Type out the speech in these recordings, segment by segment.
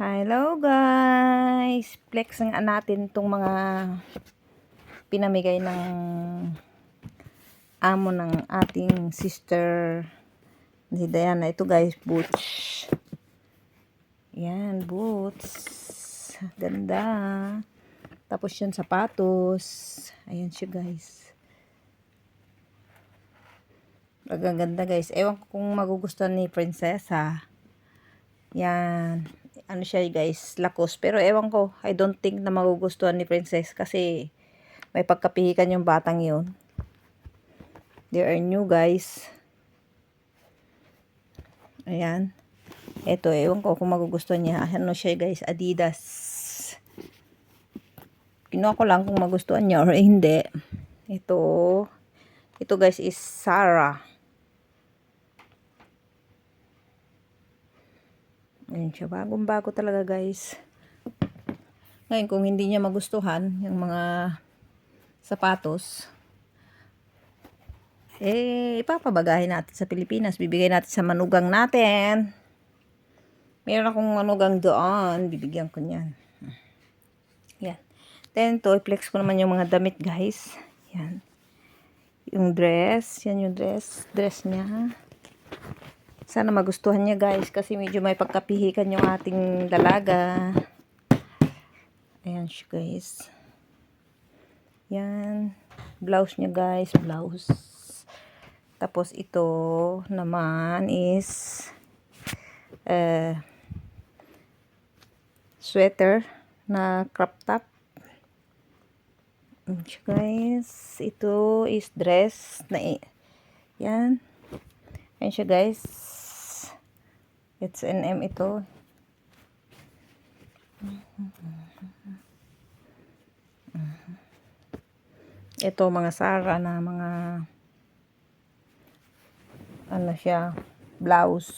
Hello guys! Flex nga natin itong mga pinamigay ng amo ng ating sister ni Diana. Ito guys, boots. Yan, boots. Ganda. Tapos yun, sapatos. Ayan siya guys. Ang ganda guys. Ewan ko kung magugustuhan ni Prinsesa. Yan. Ano siya guys, lakos. Pero ewan ko, I don't think na magugustuhan ni Princess kasi may pagkapihikan yung batang yun. They are new guys. Ayan. Ito, ewan ko kung magugustuhan niya. Ano siya guys, Adidas. Kinuha ko lang kung magustuhan niya or hindi. Ito, ito guys is Sarah. Ayun siya. Bagong bago talaga guys. Ngayon kung hindi niya magustuhan yung mga sapatos, eh ipapabagahin natin sa Pilipinas. Bibigay natin sa manugang natin. Meron akong manugang doon. Bibigyan ko niyan. Yan. Then to, i-flex ko naman yung mga damit guys. Yan. Yung dress. Yan yung dress. Dress niya. Sana magustuhan niya guys kasi medyo may pagkapihikan yung ating dalaga. Ayan siya guys. Yan. Blouse niya guys. Blouse. Tapos ito naman is uh, sweater na crop top. Guys. Ito is dress na yan. Ayan siya guys. It's NM ito. Ito mga Sara na mga ano siya blouse.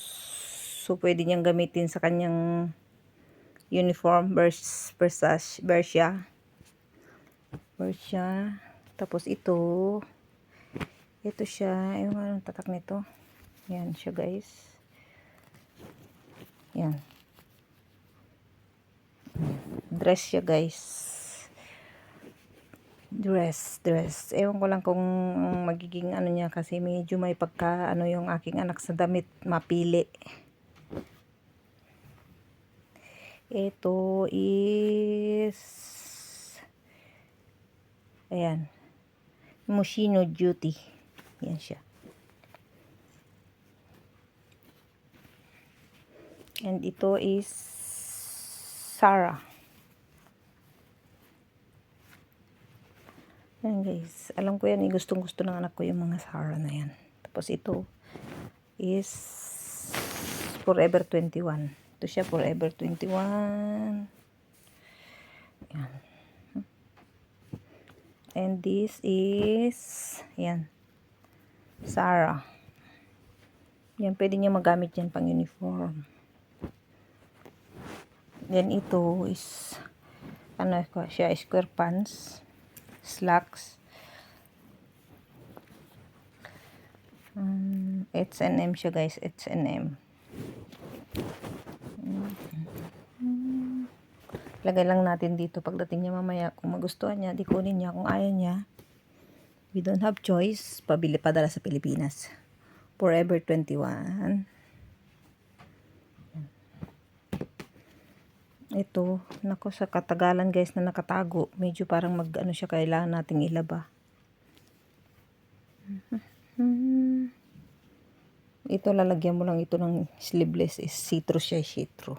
So pwede niyang gamitin sa kanyang uniform vers versus Bersia. Bersia. Tapos ito ito siya, yung anong tatak nito. Yan siya guys. Yan. Dress siya guys. Dress, dress. Ewan ko lang kung magiging ano niya kasi medyo may pagka ano yung aking anak sa damit mapili. Ito is ayan. Moschino Duty. Yan siya. And ito is Sarah. Yan guys. Alam ko yan. Eh, gustong gusto ng anak ko yung mga Sarah na yan. Tapos ito is Forever 21. Ito siya Forever 21. Yan. And this is yan. Sarah. Yan, pwede niya magamit yan pang uniform. Then ito is ano ko siya square pants, slacks. Um, H&M siya guys, H&M. Lagay lang natin dito pagdating niya mamaya kung magustuhan niya, di kunin niya kung ayaw niya. We don't have choice, pabili pa dala sa Pilipinas. Forever 21. Ito, nako sa katagalan guys na nakatago, medyo parang mag ano siya kailangan nating ilaba. Ito lalagyan mo lang ito ng sleeveless is citrus siya, citro.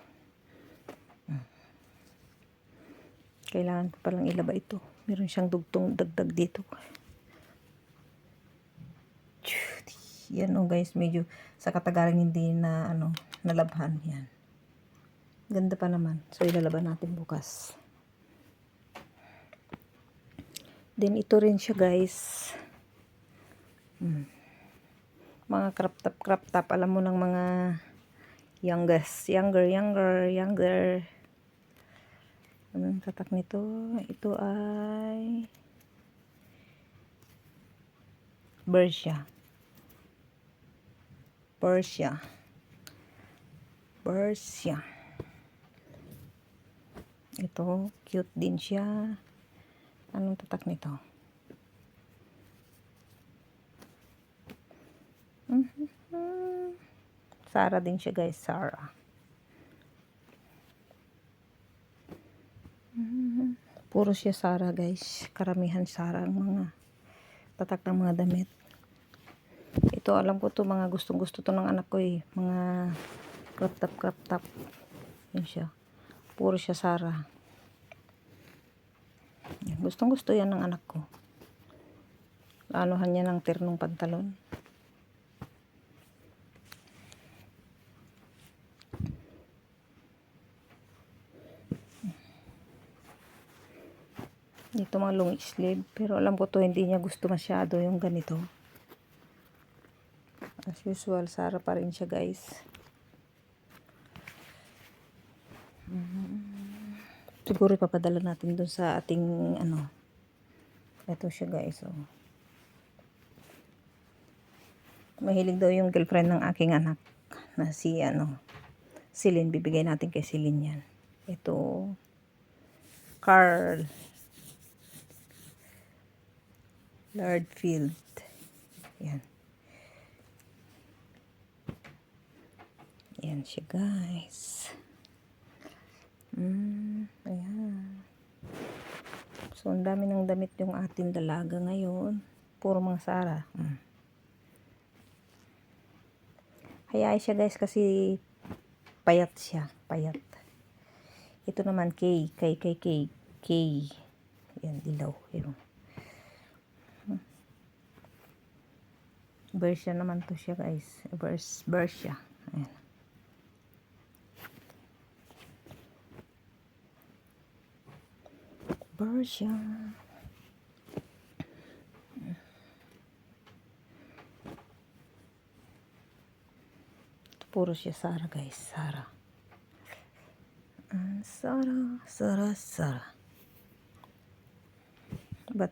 Kailangan ko palang ilaba ito. Meron siyang dugtong dagdag dito. Yan oh guys, medyo sa katagalan hindi na ano, nalabhan yan. Ganda pa naman. So, ilalaban natin bukas. Then, ito rin siya, guys. Hmm. Mga crop top, crop top. Alam mo ng mga youngest. Younger, younger, younger. Anong tatak nito? Ito ay Persia. Persia. Persia. Ito, cute din siya. Anong tatak nito? Mhm. Sara din siya guys, Sara. Mhm. Puro siya Sara guys. Karamihan Sara ang mga tatak ng mga damit. Ito alam ko to mga gustong gusto to ng anak ko eh. Mga crop top crop top. Yan siya. Puro siya Sara. Gustong gusto yan ng anak ko. Anuhan niya ng ternong pantalon. Dito mga long sleeve. Pero alam ko to hindi niya gusto masyado yung ganito. As usual, Sara pa rin siya guys. Mm. Siguro ipapadala natin dun sa ating ano. Ito siya guys. Oh. Mahilig daw yung girlfriend ng aking anak na si ano. Silin. Bibigay natin kay Silin yan. Ito. Carl. Lardfield. Yan. Yan siya guys. Mm, ayan. So, ang dami ng damit yung ating dalaga ngayon. Puro mga Sara. Mm. Hayaan siya guys kasi payat siya. Payat. Ito naman K. K, K, K. K. Yan, dilaw. Yan. Bersia naman to siya guys. Bers, Bersia. Ayan. Ito puro siya Sara guys. Sara. Ah, Sara, Sara, Sara. Ba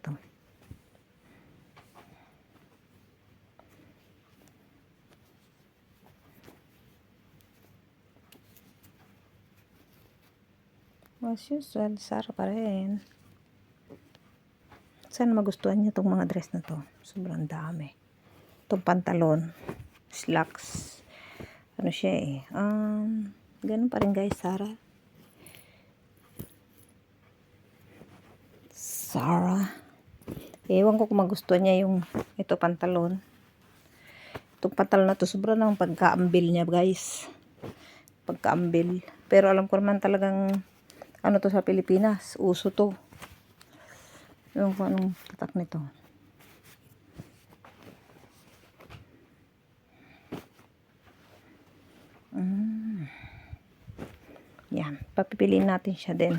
As usual, Sara pa rin. Sana magustuhan niya tong mga dress na to. Sobrang dami. Itong pantalon, slacks. Ano siya eh. Um, ganun pa rin guys, Sara. Sara. Ewan ko kung magustuhan niya yung ito pantalon. Itong pantalon na to, sobrang ng pagkaambil niya guys. Pagkaambil. Pero alam ko naman talagang ano to sa Pilipinas, uso to. Yung kung anong tatak nito. Mm. Yan. Papipiliin natin siya din.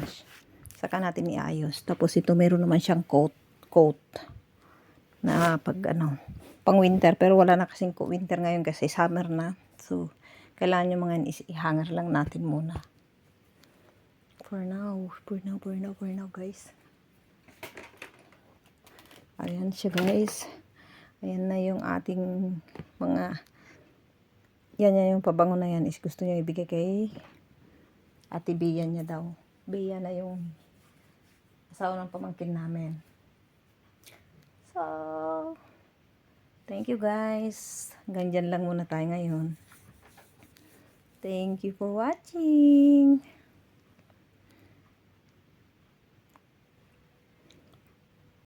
Saka natin iayos. Tapos ito meron naman siyang coat. Coat. Na pag ano. Pang winter. Pero wala na kasing winter ngayon kasi summer na. So, kailangan yung mga i-hanger lang natin muna. For now. For now, for now, for now guys. Ayan siya guys. Ayan na yung ating mga yan yan yung pabango na yan is gusto niya ibigay kay Ate Bea niya daw. Bea na yung asawa ng pamangkin namin. So, thank you guys. Hanggang dyan lang muna tayo ngayon. Thank you for watching.